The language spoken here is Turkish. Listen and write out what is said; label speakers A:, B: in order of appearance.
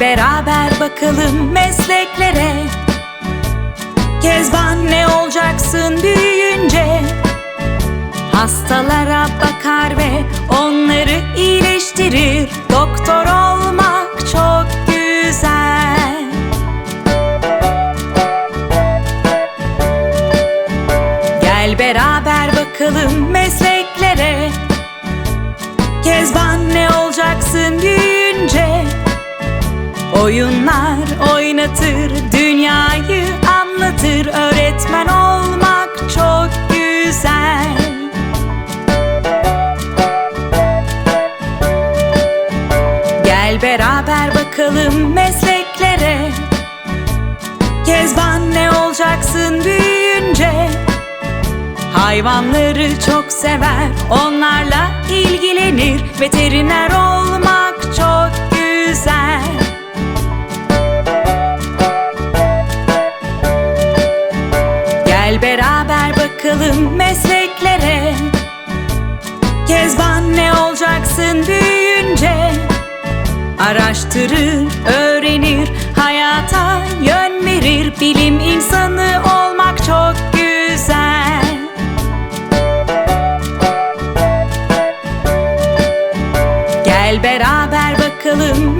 A: Beraber bakalım mesleklere. Kezban ne olacaksın büyüyünce? Hastalara bakar ve onları iyileştirir. Doktor olmak çok güzel. Gel beraber bakalım mesleklere. Kezban ne olacaksın büyüyünce Oyunlar oynatır, dünyayı anlatır. Öğretmen olmak çok güzel. Gel beraber bakalım mesleklere. Kezban ne olacaksın büyüyünce? Hayvanları çok sever, onlarla ilgilenir. Veteriner Gel beraber bakalım mesleklere. Kezban ne olacaksın büyüyünce? Araştırır, öğrenir, hayata yön verir. Bilim insanı olmak çok güzel. Gel beraber bakalım